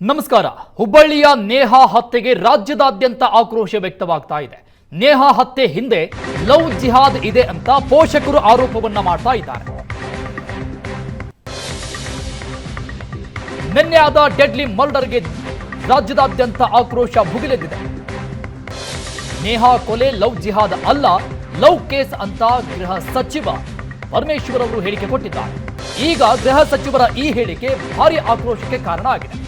ನಮಸ್ಕಾರ. ಹುಬ್ಬಳ್ಳಿಯ ನೇಹಾ ಹತ್ಯೆಗೆ ರಾಜ್ಯದಾದ್ಯಂತ ಆಕ್ರೋಶ ವ್ಯಕ್ತವಾಗ್ತಾ ಇದೆ. ನೇಹಾ ಹತ್ಯೆ ಹಿಂದೆ ಲವ್ ಜಿಹಾದ್ ಇದೆ ಅಂತ ಪೋಷಕರು ಆರೋಪವನ್ನ ಮಾಡ್ತಾ ಇದ್ದಾರೆ. ನಿನ್ನೆ ಆದ ಡೆಡ್ಲಿ ಮರ್ಡರ್ಗೆ ರಾಜ್ಯದಾದ್ಯಂತ ಆಕ್ರೋಶ ಭುಗಿಲೆದ್ದಿದೆ. ನೇಹಾ ಕೊಲೆ ಲವ್ ಜಿಹಾದ್ ಅಲ್ಲ, ಲವ್ ಕೇಸ್ ಅಂತ ಗೃಹ ಸಚಿವ ಪರಮೇಶ್ವರ್ ಅವರು ಹೇಳಿಕೆ ಕೊಟ್ಟಿದ್ದಾರೆ. ಈಗ ಗೃಹ ಸಚಿವರ ಈ ಹೇಳಿಕೆ ಭಾರಿ ಆಕ್ರೋಶಕ್ಕೆ ಕಾರಣ ಆಗಿದೆ.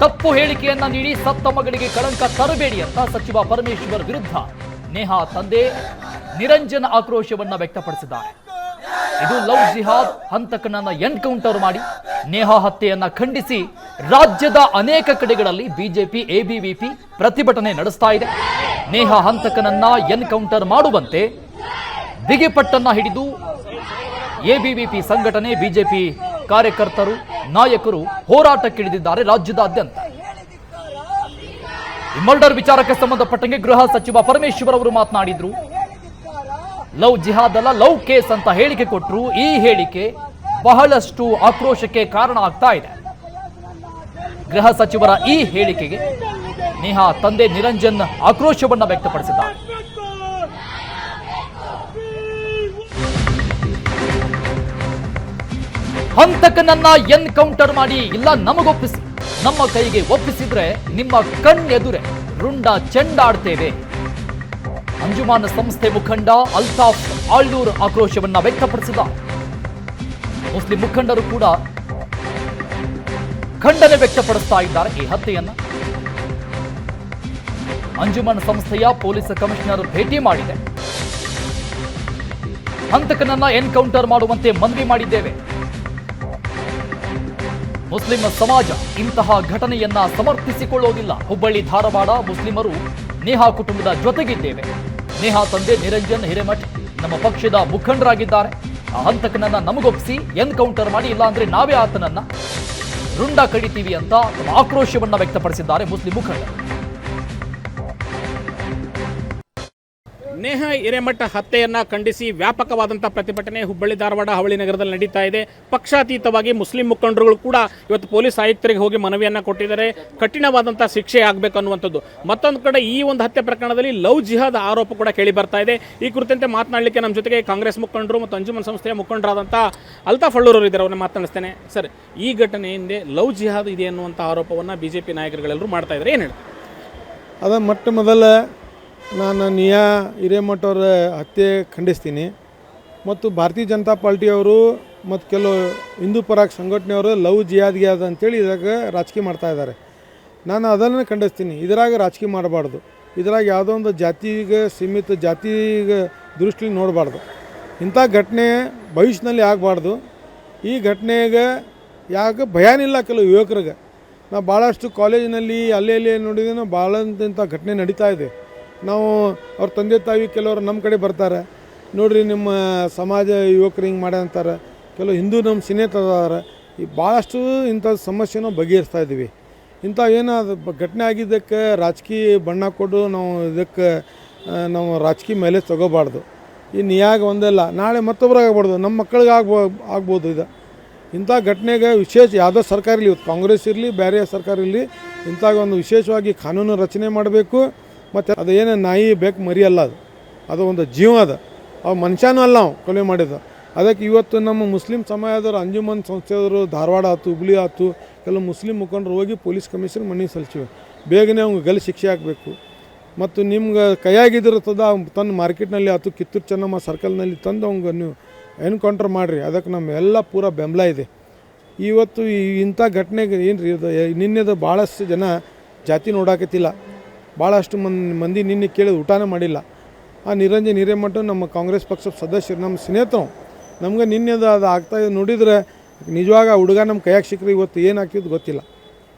ತಪ್ಪು ಹೇಳಿಕೆಯನ್ನ ನೀಡಿ ಸತ್ತ ಮಗಳಿಗೆ ಕಳಂಕ ತರಬೇಡಿ ಅಂತ ಸಚಿವ ಪರಮೇಶ್ವರ್ ವಿರುದ್ಧ ನೇಹಾ ತಂದೆ ನಿರಂಜನ್ ಆಕ್ರೋಶವನ್ನ ವ್ಯಕ್ತಪಡಿಸಿದ್ದಾರೆ. ಇದು ಲವ್ ಜಿಹಾದ್ ಹಂತಕನನ್ನ ಎನ್ಕೌಂಟರ್ ಮಾಡಿ ನೇಹಾ ಹತ್ಯೆಯನ್ನ ಖಂಡಿಸಿ ರಾಜ್ಯದ ಅನೇಕ ಕಡೆಗಳಲ್ಲಿ ಬಿಜೆಪಿ, ಎಬಿವಿಪಿ ಪ್ರತಿಭಟನೆ ನಡೆಸ್ತಾ ಇದೆ. ನೇಹಾ ಹಂತಕನನ್ನ ಎನ್ಕೌಂಟರ್ ಮಾಡುವಂತೆ ಬಿಗಿಪಟ್ಟನ್ನ ಹಿಡಿದು ಎಬಿವಿಪಿ ಸಂಘಟನೆ ಬಿಜೆಪಿ ಕಾರ್ಯಕರ್ತರು, ನಾಯಕರು ಹೋರಾಟಕ್ಕಿಳಿದಿದ್ದಾರೆ ರಾಜ್ಯದಾದ್ಯಂತ. ಮರ್ಡರ್ ವಿಚಾರಕ್ಕೆ ಸಂಬಂಧಪಟ್ಟಂಗೆ ಗೃಹ ಸಚಿವ ಪರಮೇಶ್ವರ್ ಅವರು ಮಾತನಾಡಿದ್ರು. ಲವ್ ಜಿಹಾದ್ ಅಲ್ಲ, ಲವ್ ಕೇಸ್ ಅಂತ ಹೇಳಿಕೆ ಕೊಟ್ಟರು ಈ ಹೇಳಿಕೆ ಬಹಳಷ್ಟು ಆಕ್ರೋಶಕ್ಕೆ ಕಾರಣ ಆಗ್ತಾ ಇದೆ. ಗೃಹ ಸಚಿವರ ಈ ಹೇಳಿಕೆಗೆ ನೇಹಾ ತಂದೆ ನಿರಂಜನ್ ಆಕ್ರೋಶವನ್ನು ವ್ಯಕ್ತಪಡಿಸಿದ್ದಾರೆ. ಹಂತಕನನ್ನ ಎನ್ಕೌಂಟರ್ ಮಾಡಿ, ಇಲ್ಲ ನಮಗೊಪ್ಪಿಸಿ. ನಮ್ಮ ಕೈಗೆ ಒಪ್ಪಿಸಿದ್ರೆ ನಿಮ್ಮ ಕಣ್ಣೆದುರೆ ರುಂಡ ಚೆಂಡಾಡ್ತೇವೆ. ಅಂಜುಮಾನ ಸಂಸ್ಥೆ ಮುಖಂಡ ಅಲ್ತಾಫ್ ಆಳ್ನೂರ್ ಆಕ್ರೋಶವನ್ನ ವ್ಯಕ್ತಪಡಿಸಿದ. ಮುಸ್ಲಿಂ ಮುಖಂಡರು ಕೂಡ ಖಂಡನೆ ವ್ಯಕ್ತಪಡಿಸ್ತಾ ಇದ್ದಾರೆ ಈ ಹತ್ಯೆಯನ್ನ. ಅಂಜುಮನ್ ಸಂಸ್ಥೆಯ ಪೊಲೀಸ್ ಕಮಿಷನರ್ ಭೇಟಿ ಮಾಡಿದೆ. ಹಂತಕನನ್ನ ಎನ್ಕೌಂಟರ್ ಮಾಡುವಂತೆ ಮನವಿ ಮಾಡಿದ್ದೇವೆ. ಮುಸ್ಲಿಂ ಸಮಾಜ ಇಂತಹ ಘಟನೆಯನ್ನ ಸಮರ್ಥಿಸಿಕೊಳ್ಳೋದಿಲ್ಲ. ಹುಬ್ಬಳ್ಳಿ, ಧಾರವಾಡ ಮುಸ್ಲಿಮರು ನೇಹಾ ಕುಟುಂಬದ ಜೊತೆಗಿದ್ದೇವೆ. ನೇಹಾ ತಂದೆ ನಿರಂಜನ್ ಹಿರೇಮಠ್ ನಮ್ಮ ಪಕ್ಷದ ಮುಖಂಡರಾಗಿದ್ದಾರೆ. ಆ ಹಂತಕನನ್ನ ನಮಗೊಪ್ಪಿಸಿ ಎನ್ಕೌಂಟರ್ ಮಾಡಿ, ಇಲ್ಲಾಂದ್ರೆ ನಾವೇ ಆತನನ್ನ ರುಂಡ ಕಡಿತೀವಿ ಅಂತ ಆಕ್ರೋಶವನ್ನ ವ್ಯಕ್ತಪಡಿಸಿದ್ದಾರೆ ಮುಸ್ಲಿಂ ಮುಖಂಡರು. ನೇಹ ಹಿರೇಮಠ ಹತ್ಯೆಯನ್ನು ಖಂಡಿಸಿ ವ್ಯಾಪಕವಾದಂಥ ಪ್ರತಿಭಟನೆ ಹುಬ್ಬಳ್ಳಿ ಧಾರವಾಡ ಹಾವಳಿ ನಗರದಲ್ಲಿ ನಡೀತಾ ಇದೆ. ಪಕ್ಷಾತೀತವಾಗಿ ಮುಸ್ಲಿಂ ಮುಖಂಡರುಗಳು ಕೂಡ ಇವತ್ತು ಪೊಲೀಸ್ ಆಯುಕ್ತರಿಗೆ ಹೋಗಿ ಮನವಿಯನ್ನು ಕೊಟ್ಟಿದ್ದಾರೆ. ಕಠಿಣವಾದಂಥ ಶಿಕ್ಷೆ ಆಗಬೇಕು ಅನ್ನುವಂಥದ್ದು ಮತ್ತೊಂದು ಕಡೆ ಈ ಒಂದು ಹತ್ಯೆ ಪ್ರಕರಣದಲ್ಲಿ ಲವ್ ಜಿಹಾದ್ ಆರೋಪ ಕೂಡ ಕೇಳಿ ಬರ್ತಾ ಇದೆ. ಈ ಕುರಿತಂತೆ ಮಾತನಾಡಲಿಕ್ಕೆ ನಮ್ಮ ಜೊತೆಗೆ ಕಾಂಗ್ರೆಸ್ ಮುಖಂಡರು ಮತ್ತು ಅಂಜುಮನ್ ಸಂಸ್ಥೆಯ ಮುಖಂಡರಾದಂಥ ಅಲ್ತಾ ಅಳ್ಳೂರವರು ಇದ್ದಾರೆ ಅವ್ರನ್ನ ಮಾತನಾಡಿಸ್ತೇನೆ. ಸರ್, ಈ ಘಟನೆ ಹಿಂದೆ ಲವ್ ಜಿಹಾದ್ ಇದೆ ಅನ್ನುವಂಥ ಆರೋಪವನ್ನು ಬಿಜೆಪಿ ನಾಯಕರುಗಳೆಲ್ಲರೂ ಮಾಡ್ತಾ ಇದ್ದಾರೆ. ಏನು ಹೇಳಿ ಅದ ಮೊಟ್ಟ ಮೊದಲ ನಾನು ನಿಯಾ ಹಿರೇಮಠ ಅವರ ಹತ್ಯೆ ಖಂಡಿಸ್ತೀನಿ. ಮತ್ತು ಭಾರತೀಯ ಜನತಾ ಪಾರ್ಟಿಯವರು ಮತ್ತು ಕೆಲವು ಹಿಂದೂ ಪರಾಗ್ ಸಂಘಟನೆಯವರು ಲವ್ ಜಿಯಾದ್ ಗಿಯಾದ್ ಅಂತೇಳಿ ಇದಾಗ ರಾಜಕೀಯ ಮಾಡ್ತಾ ಇದ್ದಾರೆ. ನಾನು ಅದನ್ನು ಖಂಡಿಸ್ತೀನಿ. ಇದರಾಗ ರಾಜಕೀಯ ಮಾಡಬಾರ್ದು. ಇದರಾಗ ಯಾವುದೋ ಒಂದು ಜಾತಿಗೆ ಸೀಮಿತ ಜಾತಿಗೆ ದೃಷ್ಟಿಲಿ ನೋಡಬಾರ್ದು. ಇಂಥ ಘಟನೆ ಭವಿಷ್ಯದಲ್ಲಿ ಆಗಬಾರ್ದು. ಈ ಘಟನೆಗೆ ಯಾಕೆ ಭಯಾನಿಲ್ಲ ಕೆಲವು ಯುವಕರಿಗೆ. ನಾವು ಭಾಳಷ್ಟು ಕಾಲೇಜಿನಲ್ಲಿ, ಅಲ್ಲೇ, ಅಲ್ಲಿ ನೋಡಿದ್ರೆ ಭಾಳ ಇಂಥ ಘಟನೆ ನಡೀತಾ ಇದೆ. ನಾವು ಅವ್ರ ತಂದೆ ತಾಯಿ ಕೆಲವರು ನಮ್ಮ ಕಡೆ ಬರ್ತಾರೆ. ನೋಡಿರಿ ನಿಮ್ಮ ಸಮಾಜ ಯುವಕರು ಹಿಂಗೆ ಮಾಡ್ಯಾಂತಾರೆ ಕೆಲವು ಹಿಂದೂ ನಮ್ಮ ಸಿನೇತ ಅದಾರ ಈ ಭಾಳಷ್ಟು ಇಂಥ ಸಮಸ್ಯೆನ ಬಗೆಹರಿಸ್ತಾ ಇದ್ದೀವಿ ಇಂಥ ಏನಾದ ಘಟನೆ ಆಗಿದ್ದಕ್ಕೆ ರಾಜಕೀಯ ಬಣ್ಣ ಕೊಡು ನಾವು ಇದಕ್ಕೆ ನಾವು ರಾಜಕೀಯ ಮೇಲೆ ತಗೋಬಾರ್ದು. ಇನ್ನು ಯಾಗ ಒಂದಲ್ಲ, ನಾಳೆ ಮತ್ತೊಬ್ರಾಗ ಆಗ್ಬಾರ್ದು. ನಮ್ಮ ಮಕ್ಕಳಿಗೆ ಆಗ್ಬೋ, ಆಗ್ಬೋದು ಇದು. ಇಂಥ ಘಟನೆಗೆ ವಿಶೇಷ ಯಾವುದೋ ಸರ್ಕಾರ ಇರಲಿ ಕಾಂಗ್ರೆಸ್ ಇರಲಿ, ಬೇರೆ ಸರ್ಕಾರ ಇರಲಿ ಇಂಥ ಒಂದು ವಿಶೇಷವಾಗಿ ಕಾನೂನು ರಚನೆ ಮಾಡಬೇಕು. ಮತ್ತು ಅದು ಏನು ನಾಯಿ ಬೇಕು ಮರಿ ಅಲ್ಲ ಅದು. ಅದು ಒಂದು ಜೀವ ಅದು. ಅವು ಮನುಷ್ಯನೂ ಅಲ್ಲ ಅವು ಕೊಲೆ ಮಾಡಿದ. ಅದಕ್ಕೆ ಇವತ್ತು ನಮ್ಮ ಮುಸ್ಲಿಂ ಸಮಾಜದವರು ಅಂಜುಮನ್ ಸಂಸ್ಥೆಯವರು, ಧಾರವಾಡ ಆಯ್ತು ಹುಬ್ಳಿ ಆಯ್ತು ಕೆಲವು ಮುಸ್ಲಿಂ ಮುಖಂಡರು ಹೋಗಿ ಪೊಲೀಸ್ ಕಮಿಷನ್ ಮನವಿ ಸಲ್ಲಿಸಿವೆ. ಬೇಗನೆ ಅವ್ಗೆ ಗಲ್ ಶಿಕ್ಷೆ ಆಗಬೇಕು. ಮತ್ತು ನಿಮ್ಗೆ ಕೈಯಾಗಿದ್ದಿರ್ತದ ತಂದು ಮಾರ್ಕೆಟ್ನಲ್ಲಿ ಆಯ್ತು ಕಿತ್ತೂರು ಚೆನ್ನಮ್ಮ ಸರ್ಕಲ್ನಲ್ಲಿ ತಂದು ಅವ್ಗೆ ನೀವು ಎನ್ಕೌಂಟರ್ ಮಾಡಿರಿ. ಅದಕ್ಕೆ ನಮ್ಮ ಎಲ್ಲ ಪೂರ ಬೆಂಬಲ ಇದೆ. ಇವತ್ತು ಇಂಥ ಘಟನೆಗೆ ಏನು ರೀ ನಿನ್ನೆದು ಭಾಳಷ್ಟು ಜನ ಜಾತಿ ನೋಡಾಕತ್ತಿಲ್ಲ. ಭಾಳಷ್ಟು ಮಂದಿ ಮಂದಿ ನಿನ್ನೆ ಕೇಳಿದ ಊಟನೇ ಮಾಡಿಲ್ಲ. ಆ ನಿರಂಜನ್ ಹಿರೇಮಠ ನಮ್ಮ ಕಾಂಗ್ರೆಸ್ ಪಕ್ಷದ ಸದಸ್ಯರು, ನಮ್ಮ ಸ್ನೇಹಿತರು, ನಮ್ಗೆ ನಿನ್ನೆದು ಅದು ಆಗ್ತಾ ನೋಡಿದ್ರೆ ನಿಜವಾಗ ಹುಡುಗ ನಮ್ಮ ಕೈಯಾಗ ಸಿಕ್ಕರೆ ಇವತ್ತು ಏನು ಆಗ್ತಿದ್ದು ಗೊತ್ತಿಲ್ಲ.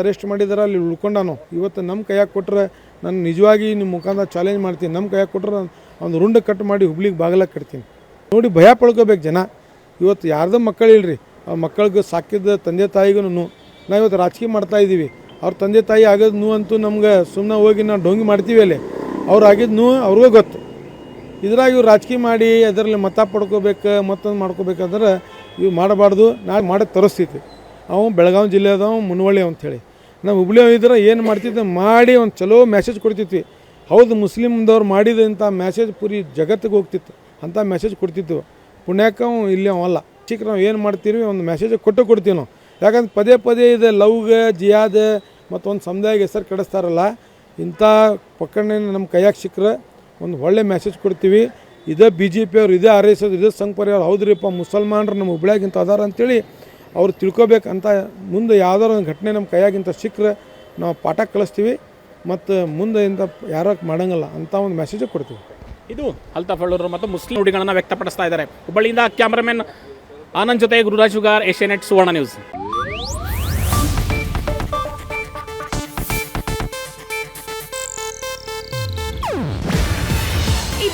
ಅರೆಸ್ಟ್ ಮಾಡಿದಾರೆ, ಅಲ್ಲಿ ಉಳ್ಕೊಂಡಾನು. ಇವತ್ತು ನಮ್ಮ ಕೈಯಾಗ ಕೊಟ್ಟರೆ ನಾನು ನಿಜವಾಗಿ ನಿಮ್ಮ ಮುಖಾಂತರ ಚಾಲೆಂಜ್ ಮಾಡ್ತೀನಿ. ನಮ್ಮ ಕೈಯಾಗ ಕೊಟ್ಟರೆ ಒಂದು ರುಂಡ ಕಟ್ ಮಾಡಿ ಹುಬ್ಳಿಗೆ ಬಾಗಲಕ್ಕೆ ಕಟ್ತೀನಿ. ನೋಡಿ ಭಯ ಪಡ್ಕೋಬೇಕು ಜನ. ಇವತ್ತು ಯಾರ್ದೋ ಮಕ್ಕಳಿಲ್ರಿ. ಆ ಮಕ್ಕಳಿಗೆ ಸಾಕಿದ್ದ ತಂದೆ ತಾಯಿಗೂ ನಾವು ಇವತ್ತು ರಾಜಕೀಯ ಮಾಡ್ತಾ ಇದ್ದೀವಿ ಅವ್ರ ತಂದೆ ತಾಯಿ ಆಗೋದು ನೂ ಅಂತೂ ನಮ್ಗೆ ಸುಮ್ಮನೆ ಹೋಗಿ ನಾವು ಡೊಂಗಿ ಮಾಡ್ತೀವಿ ಅಲ್ಲಿ. ಅವ್ರು ಆಗಿದ್ದು ನೂ ಅವ್ರಿಗೂ ಗೊತ್ತು. ಇದ್ರಾಗ ಇವ್ರು ರಾಜಕೀಯ ಮಾಡಿ ಅದರಲ್ಲಿ ಮತ ಪಡ್ಕೋಬೇಕು, ಮತ್ತೊಂದು ಮಾಡ್ಕೋಬೇಕಂದ್ರೆ ಇವು ಮಾಡಬಾರ್ದು, ನಾಳೆ ಮಾಡೋಕ್ಕೆ ತರಿಸ್ತೈತಿ ಅವ ಬೆಳಗಾವಿ ಜಿಲ್ಲೆದವ ಮುನವಳ್ಳಿ ಅಂಥೇಳಿ ನಾವು ಹುಬ್ಳಿ ಇದ್ರೆ ಏನು ಮಾಡ್ತಿದ್ದೆ ಮಾಡಿ ಒಂದು ಚಲೋ ಮೆಸೇಜ್ ಕೊಡ್ತಿದ್ವಿ. ಹೌದು ಮುಸ್ಲಿಮ್ದವ್ರು ಮಾಡಿದಂಥ ಮೆಸೇಜ್ ಪೂರಿ ಜಗತ್ತಿಗೆ ಹೋಗ್ತಿತ್ತು. ಅಂಥ ಮೆಸೇಜ್ ಕೊಡ್ತಿದ್ವು. ಪುಣ್ಯಕ್ಕೆ ಇಲ್ಲಿ ಅವಲ್ಲ ಚಿಕ್ಕ ನಾವು ಏನು ಮಾಡ್ತೀವಿ? ಒಂದು ಮೆಸೇಜ್ ಕೊಟ್ಟು ಕೊಡ್ತೀವಿ ನಾವು. ಯಾಕಂದ್ರೆ ಪದೇ ಪದೇ ಇದೆ ಲವ್ಗ, ಜಿಯಾದ ಮತ್ತೊಂದು ಸಮುದಾಯಕ್ಕೆ ಹೆಸರು ಕೆಡಿಸ್ತಾರಲ್ಲ, ಇಂಥ ಪಕ್ಕಣೆ ನಮ್ಮ ಕೈಯಾಗ ಸಿಕ್ಕರೆ ಒಂದು ಒಳ್ಳೆ ಮೆಸೇಜ್ ಕೊಡ್ತೀವಿ. ಇದೇ ಬಿ ಜೆ ಪಿ ಅವ್ರು, ಇದೇ ಆರ್ ಎಸ್ ಎಸ್ ಇದೇ ಸಂಘ ಪರಿವಾರ, ಹೌದ್ರಿಪ್ಪ, ಮುಸಲ್ಮಾನರು ನಮ್ಮ ಹುಬ್ಳ್ಯಾಗಿಂತ ಅದಾರ ಅಂತೇಳಿ ಅವ್ರು ತಿಳ್ಕೊಬೇಕಂತ ಮುಂದೆ ಯಾವ್ದಾರು ಒಂದು ಘಟನೆ ನಮ್ಮ ಕೈಯಾಗಿಂತ ಸಿಕ್ಕರೆ ನಾವು ಪಾಠ ಕಳಿಸ್ತೀವಿ. ಮತ್ತು ಮುಂದೆ ಇಂಥ ಯಾರು ಮಾಡಂಗಿಲ್ಲ ಅಂತ ಒಂದು ಮೆಸೇಜ್ ಕೊಡ್ತೀವಿ. ಇದು ಅಲ್ತಾಫ್ ಮತ್ತು ಮುಸ್ಲಿಂ ನುಡಿಗಳನ್ನು ವ್ಯಕ್ತಪಡಿಸ್ತಾ ಇದ್ದಾರೆ. ಹುಬ್ಬಳ್ಳಿಯಿಂದ ಕ್ಯಾಮ್ರಾಮನ್ ಆನಂದ್ ಜೊತೆ ಗುರುರಾಜ್ ಶುಗಾರ್ ಏಷ್ಯಾನೆಟ್ ಸುವರ್ಣ ನ್ಯೂಸ್.